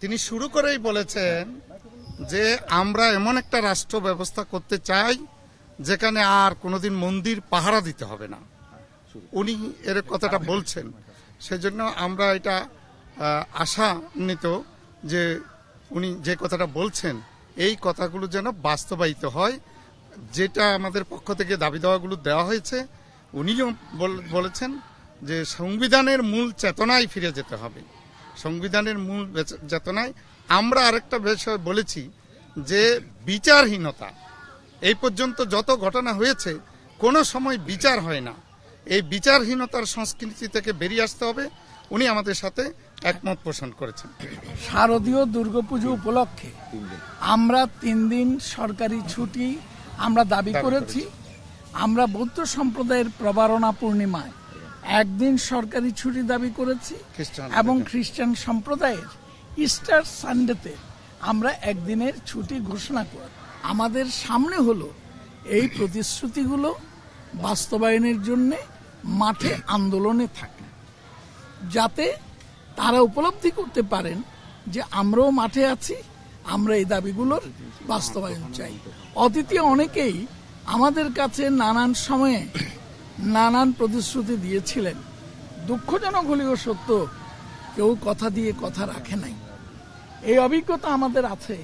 তিনি শুরু করেই বলেছেন যে আমরা এমন একটা রাষ্ট্র ব্যবস্থা করতে চাই যেখানে আর কোনোদিন মন্দির পাহারা দিতে হবে না। উনি এর কথাটা বলছেন। সেজন্য আমরা এটা আহ, আশান্বিত যে উনি যে কথাটা বলছেন এই কথাগুলো যেন বাস্তবায়িত হয়। যেটা আমাদের পক্ষ থেকে দাবি দাওয়াগুলো দেওয়া হয়েছে উনিও বলেছেন যে সংবিধানের মূল চেতনায় ফিরে যেতে হবে। সংবিধানের মূল চেতনায় আমরা আরেকটা বিষয় বলেছি যে বিচারহীনতা। এই পর্যন্ত যত ঘটনা হয়েছে কোনো সময় বিচার হয় না। এই বিচারহীনতার সংস্কৃতি থেকে বেরিয়ে আসতে হবে। উনি আমাদের সাথে একমত পোষণ করেছেন। শারদীয় দুর্গাপুজো উপলক্ষে আমরা তিন দিন সরকারি ছুটি আমরা দাবি করেছি। আমরা বৌদ্ধ সম্প্রদায়ের প্রবারণা পূর্ণিমায় একদিন সরকারি ছুটি দাবি করেছি এবং খ্রিস্টান সম্প্রদায়ের ইস্টার সানডেতে আমরা একদিনের ছুটি ঘোষণা করি। আমাদের সামনে হলো এই প্রতিশ্রুতিগুলো বাস্তবায়নের জন্য মাঠে আন্দোলনে থাকে যাতে তারা উপলব্ধি করতে পারেন যে আমরাও মাঠে আছি আমরা এই দাবিগুলোর বাস্তবায়ন চাই। অতীতে অনেকেই আমাদের কাছে নানান সময়ে নানান প্রতিশ্রুতি দিয়েছিলেন। দুঃখজনক হলেও সত্য, কেউ কথা দিয়ে কথা রাখে নাই। এই অভিজ্ঞতা আমাদের আছে।